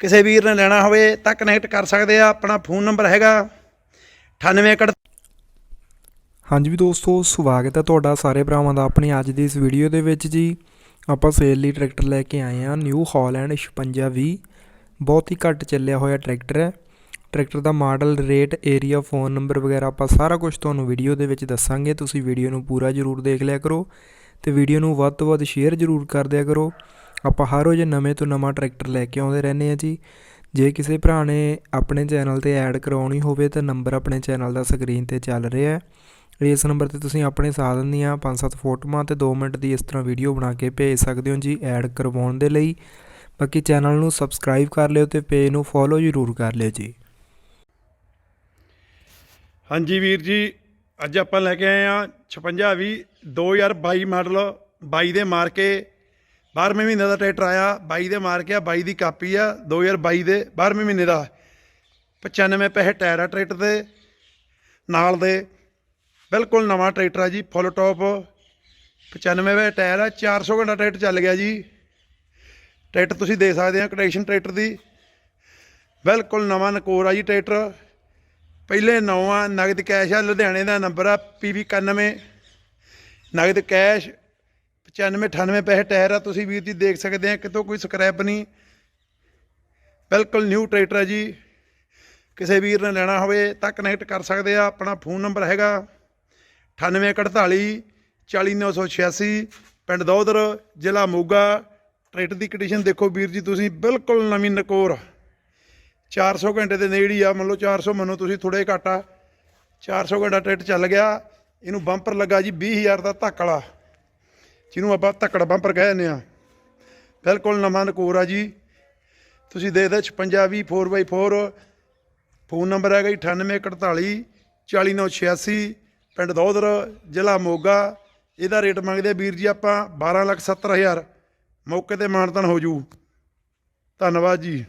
ਕਿਸੇ ਵੀਰ ਨੇ ਲੈਣਾ ਹੋਵੇ ਤਾਂ ਕਨੈਕਟ ਕਰ ਸਕਦੇ ਆ, ਆਪਣਾ ਫੋਨ ਨੰਬਰ ਹੈਗਾ 98 ਹਾਂਜੀ ਵੀ ਦੋਸਤੋ, ਸਵਾਗਤ ਹੈ ਤੁਹਾਡਾ ਸਾਰੇ ਭਰਾਵਾਂ ਦਾ ਆਪਣੀ ਅੱਜ ਦੀ ਇਸ ਵੀਡੀਓ ਦੇ ਵਿੱਚ ਜੀ। ਆਪਾਂ ਸੇਲ ਲਈ ਟਰੈਕਟਰ ਲੈ ਕੇ ਆਏ ਹਾਂ ਨਿਊ ਹਾਲੈਂਡ 5620 ਬਹੁਤ ਹੀ ਘੱਟ ਚੱਲਿਆ ਹੋਇਆ ਟਰੈਕਟਰ ਹੈ। ਟਰੈਕਟਰ ਦਾ model rate area phone number ਵਗੈਰਾ ਆਪਾਂ ਸਾਰਾ ਕੁਝ ਤੁਹਾਨੂੰ ਵੀਡੀਓ ਦੇ ਵਿੱਚ ਦੱਸਾਂਗੇ। ਤੁਸੀਂ ਵੀਡੀਓ ਨੂੰ ਪੂਰਾ ਜ਼ਰੂਰ ਦੇਖ ਲਿਆ ਕਰੋ ਤੇ ਵੀਡੀਓ ਨੂੰ ਵੱਧ ਤੋਂ ਵੱਧ ਸ਼ੇਅਰ ਜ਼ਰੂਰ ਕਰ ਦਿਆ ਕਰੋ। ਆਪਾਂ ਹਰ ਰੋਜ਼ ਨਵੇਂ ਤੋਂ ਨਵਾਂ ਟਰੈਕਟਰ ਲੈ ਕੇ ਆਉਂਦੇ ਰਹਿੰਦੇ ਹਾਂ ਜੀ। ਜੇ ਕਿਸੇ ਭਰਾ ਨੇ ਆਪਣੇ ਚੈਨਲ ਤੇ ਐਡ ਕਰਵਾਉਣੀ ਹੋਵੇ ਤਾਂ ਨੰਬਰ ਆਪਣੇ ਚੈਨਲ ਦਾ ਸਕਰੀਨ ਤੇ ਚੱਲ ਰਿਹਾ ਹੈ। ਇਸ ਨੰਬਰ ਤੇ ਤੁਸੀਂ ਆਪਣੇ ਸਾਧਨ ਦੀਆਂ 5-7 ਫੋਟੋਆਂ ਤੇ 2 ਮਿੰਟ ਦੀ ਇਸ ਤਰ੍ਹਾਂ ਵੀਡੀਓ ਬਣਾ ਕੇ ਭੇਜ ਸਕਦੇ ਹੋ ਜੀ ਐਡ ਕਰਵਾਉਣ ਦੇ ਲਈ। ਬਾਕੀ ਚੈਨਲ ਨੂੰ ਸਬਸਕ੍ਰਾਈਬ ਕਰ ਲਿਓ ਤੇ ਪੇਜ ਨੂੰ ਫੋਲੋ ਜ਼ਰੂਰ ਕਰ ਲਿਓ ਜੀ। ਹਾਂਜੀ ਵੀਰ ਜੀ, ਅੱਜ ਆਪਾਂ ਲੈ ਕੇ ਆਏ ਆ 5620 2022 ਮਾਡਲ 22 ਦੇ ਮਾਰ ਕੇ 12ਵੇਂ ਮਹੀਨੇ ਦਾ ਟਰੈਕਟਰ ਆਇਆ 22 ਦੇ ਮਾਰ ਕੇ ਆ 22 ਦੀ ਕਾਪੀ ਆ 2022 ਦੇ 12ਵੇਂ ਮਹੀਨੇ ਦਾ। 95 ਪੈਸੇ ਟਾਇਰ ਆ ਟਰੈਕਟਰ ਦੇ, ਨਾਲ ਦੇ। ਬਿਲਕੁਲ ਨਵਾਂ ਟਰੈਕਟਰ ਆ ਜੀ ਫੁੱਲ ਟੌਪ 95 ਵੇ ਟਾਇਰ ਆ 400 ਘੰਟਾ ਟਰੈਕਟਰ ਚੱਲ ਗਿਆ ਜੀ। ਟਰੈਕਟਰ ਤੁਸੀਂ ਦੇਖ ਸਕਦੇ ਆ ਕੰਡੀਸ਼ਨ ਟਰੈਕਟਰ ਦੀ। ਬਿਲਕੁਲ ਨਵਾਂ ਨਕੋਰ ਆ ਜੀ ਟਰੈਕਟਰ। ਪਹਿਲੇ ਨੌਵਾਂ ਨਗਦ ਕੈਸ਼ ਆ, ਲੁਧਿਆਣੇ ਦਾ ਨੰਬਰ ਆ ਪੀਵੀ 91 ਨਗਦ ਕੈਸ਼ 95 98 ਪੈਸੇ ਟਾਇਰ ਆ, ਤੁਸੀਂ ਵੀਰ ਜੀ ਦੇਖ ਸਕਦੇ ਆ, ਕਿਤੋਂ ਕੋਈ ਸਕ੍ਰੈਪ ਨਹੀਂ। ਬਿਲਕੁਲ ਨਿਊ ਟਰੈਕਟਰ ਹੈ ਜੀ। ਕਿਸੇ ਵੀਰ ਨੇ ਲੈਣਾ ਹੋਵੇ ਤਾਂ ਕਨੈਕਟ ਕਰ ਸਕਦੇ ਆ, ਆਪਣਾ ਫੋਨ ਨੰਬਰ ਹੈਗਾ 9841 40986 ਪਿੰਡ ਦੌਦਰ ਜ਼ਿਲ੍ਹਾ ਮੋਗਾ। ਟਰੈਕਟਰ ਦੀ ਕੰਡੀਸ਼ਨ ਦੇਖੋ ਵੀਰ ਜੀ ਤੁਸੀਂ, ਬਿਲਕੁਲ ਨਵੀਂ ਨਕੋਰ। 400 ਘੰਟੇ ਦੇ ਨੇੜੇ ਹੀ ਆ, ਮੰਨ ਲਓ 400 ਮੰਨੋ ਤੁਸੀਂ ਥੋੜੇ ਘੱਟ ਆ। 400 ਘੰਟਾ ਟਰੈਕਟਰ ਚੱਲ ਗਿਆ, ਇਹਨੂੰ ਬੰਪਰ ਲੱਗਾ ਜੀ 20000 ਦਾ ਧੱਕ ਵਾਲਾ। ਜਿਹਨੂੰ ਆਪਾਂ ਧੱਕੜ ਬੰਪਰ ਕਹਿੰਦੇ ਆ ਬਿਲਕੁਲ ਨਵਾਂ ਨਕੋਰ ਆ ਜੀ। ਤੁਸੀਂ ਦੇਖਦੇ 56 20 4x4 ਫੋਨ ਨੰਬਰ ਹੈਗਾ ਜੀ 9841 40986 ਪਿੰਡ ਦੌਦਰ ਜ਼ਿਲ੍ਹਾ ਮੋਗਾ। ਇਹਦਾ ਰੇਟ ਮੰਗਦੇ ਵੀਰ ਜੀ ਆਪਾਂ 12 ਲੱਖ 70 ਹਜ਼ਾਰ। ਮੌਕੇ ਤੇ ਮਾਨਤਨ ਹੋ ਜੂ। ਧੰਨਵਾਦ ਜੀ।